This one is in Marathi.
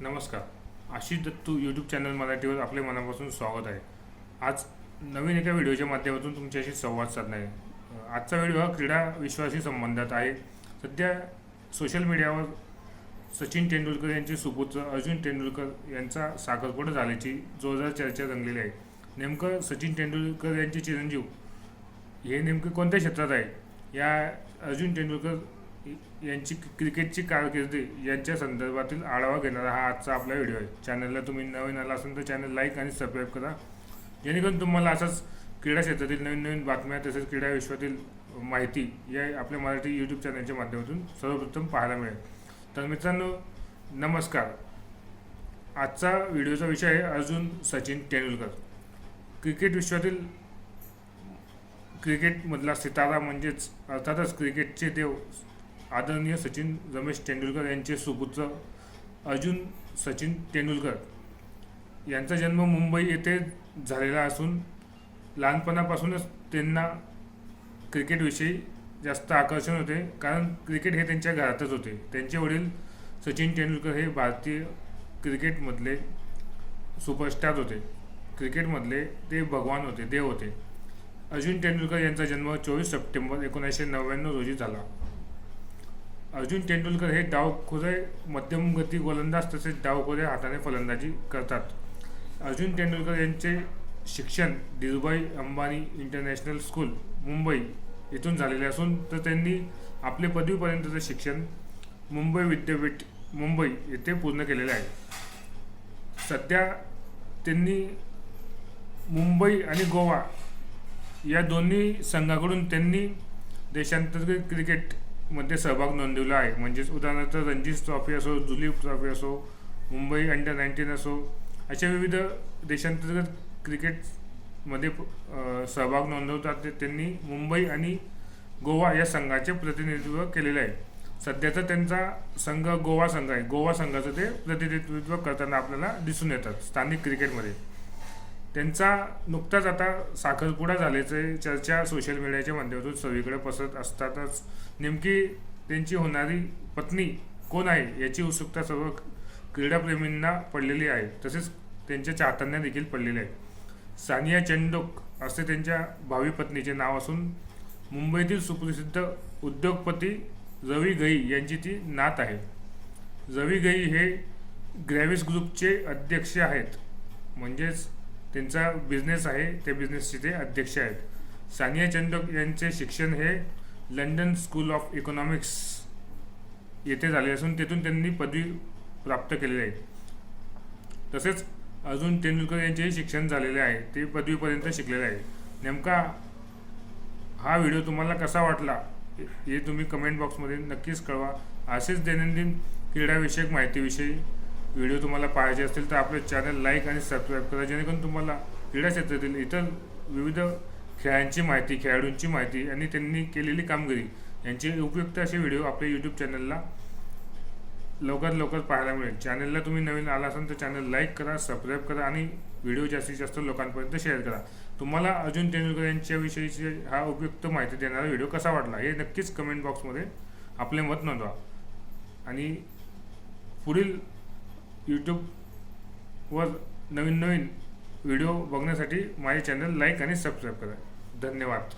नमस्कार. आशिष दत्तू यूट्यूब चॅनल मराठीवर आपले मनापासून स्वागत आहे. आज नवीन एका व्हिडिओच्या माध्यमातून तुमच्याशी संवाद साधणार आहे. आजचा व्हिडिओ हा क्रीडा विश्वाशी संबंधात आहे. सध्या सोशल मीडियावर सचिन तेंडुलकर यांचे सुपुत्र अर्जुन तेंडुलकर यांचा साखरपुडा झाल्याची जोरदार चर्चा रंगलेली आहे. नेमकं सचिन तेंडुलकर यांचे चिरंजीव हे नेमकं कोणत्या क्षेत्रात आहे? या अर्जुन तेंडुलकर यांची क्रिकेटची कारकिर्दी यांच्या संदर्भातील आढावा घेणारा हा आजचा आपला व्हिडिओ आहे. चॅनलला तुम्ही नवीन आला असेल तर चॅनल लाईक आणि सबस्क्राईब करा. जेणेकरून तुम्हाला असंच क्रीडा क्षेत्रातील नवीन नवीन बातम्या तसेच क्रीडा विश्वातील माहिती या आपल्या मराठी यूट्यूब चॅनलच्या माध्यमातून सर्वप्रथम पाहायला मिळेल. तर मित्रांनो नमस्कार. आजचा व्हिडिओचा विषय आहे अर्जुन सचिन तेंडुलकर. क्रिकेट विश्वातील क्रिकेटमधला सितारा म्हणजेच अर्थातच क्रिकेटचे देव आदरणीय सचिन रमेश तेंडुलकर यांचे सुपुत्र अर्जुन सचिन तेंडुलकर यांचा जन्म मुंबई येथे झालेला असून लहानपणापासूनच त्यांना क्रिकेटविषयी जास्त आकर्षण होते. कारण क्रिकेट हे त्यांच्या घरातच होते. त्यांचे वडील सचिन तेंडुलकर हे भारतीय क्रिकेटमधले सुपरस्टार होते. क्रिकेटमधले ते भगवान होते देव होते. अर्जुन तेंडुलकर यांचा जन्म चोवीस सप्टेंबर एकोणीसशे नव्याण्णव रोजी झाला. अर्जुन तेंडुलकर हे डावखोरे मध्यम गती गोलंदाज तसेच डावखोरे हाताने फलंदाजी करतात. अर्जुन तेंडुलकर यांचे शिक्षण धीरुभाई अंबानी इंटरनॅशनल स्कूल मुंबई येथून झालेले असून तर त्यांनी आपले पदवीपर्यंतचे शिक्षण मुंबई विद्यापीठ मुंबई येथे पूर्ण केलेले आहे. सध्या त्यांनी मुंबई आणि गोवा या दोन्ही संघाकडून त्यांनी देशांतर्गत क्रिकेट मध्ये सहभाग नोंदवला आहे. म्हणजेच उदाहरणार्थ रणजी ट्रॉफी असो दुलीप ट्रॉफी असो मुंबई अंडर नाईन्टीन असो अशा विविध देशांतर्गत क्रिकेटमध्ये सहभाग नोंदवतात. ते त्यांनी मुंबई आणि गोवा या संघाचे प्रतिनिधित्व केलेले आहे. सध्याचा त्यांचा संघ गोवा संघ आहे. गोवा संघाचं ते प्रतिनिधित्व करताना आपल्याला दिसून येतात स्थानिक क्रिकेटमध्ये त्यांचा नुकताच आता साखरपुडा झाल्याचे चर्चा सोशल मीडियाच्या माध्यमातून सगळीकडे पसरत असतातच. नेमकी त्यांची होणारी पत्नी कोण आहे याची उत्सुकता सर्व क्रीडाप्रेमींना पडलेली आहे. तसेच त्यांच्या चाहत्यांना देखील पडलेली आहे. सानिया चेंडोक असे त्यांच्या भावी पत्नीचे नाव असून मुंबईतील सुप्रसिद्ध उद्योगपती रवी गई यांची ती नात आहे. रवी गई हे ग्रॅव्हिस ग्रुपचे अध्यक्ष आहेत. म्हणजेच त्यांचा बिझनेस आहे त्या बिझनेसचे ते अध्यक्ष आहेत. सानिया चंदक यांचे शिक्षण हे लंडन स्कूल ऑफ इकॉनॉमिक्स येथे झाले असून तेथून त्यांनी पदवी प्राप्त केलेली आहे. तसेच अजून तेंडुलकर यांचेही शिक्षण झालेले आहे ते पदवीपर्यंत शिकलेले आहे. नेमका हा व्हिडिओ तुम्हाला कसा वाटला हे तुम्ही कमेंट बॉक्समध्ये नक्कीच कळवा. असेच दैनंदिन क्रीडाविषयक माहितीविषयी व्हिडिओ तुम्हाला पाहायचे असतील तर आपले चॅनल लाईक आणि सबस्क्राईब करा जेणेकरून तुम्हाला क्रीडा क्षेत्रातील इतर विविध खेळांची माहिती खेळाडूंची माहिती आणि त्यांनी केलेली कामगिरी यांचे उपयुक्त असे व्हिडिओ आपल्या यूट्यूब चॅनलला लवकरात लवकर पाहायला मिळेल. चॅनलला तुम्ही नवीन आला असाल तर चॅनल लाईक करा सबस्क्राईब करा आणि व्हिडिओ जास्तीत जास्त लोकांपर्यंत शेअर करा. तुम्हाला अर्जुन तेंडुलकर यांच्याविषयीची हा उपयुक्त माहिती देणारा व्हिडिओ कसा वाटला हे नक्कीच कमेंट बॉक्समध्ये आपले मत नोंदवा. आणि पुढील यूट्यूबवर नवीन नवीन व्हिडिओ बघण्यासाठी माझे चॅनल लाईक आणि सबस्क्राईब करा. धन्यवाद.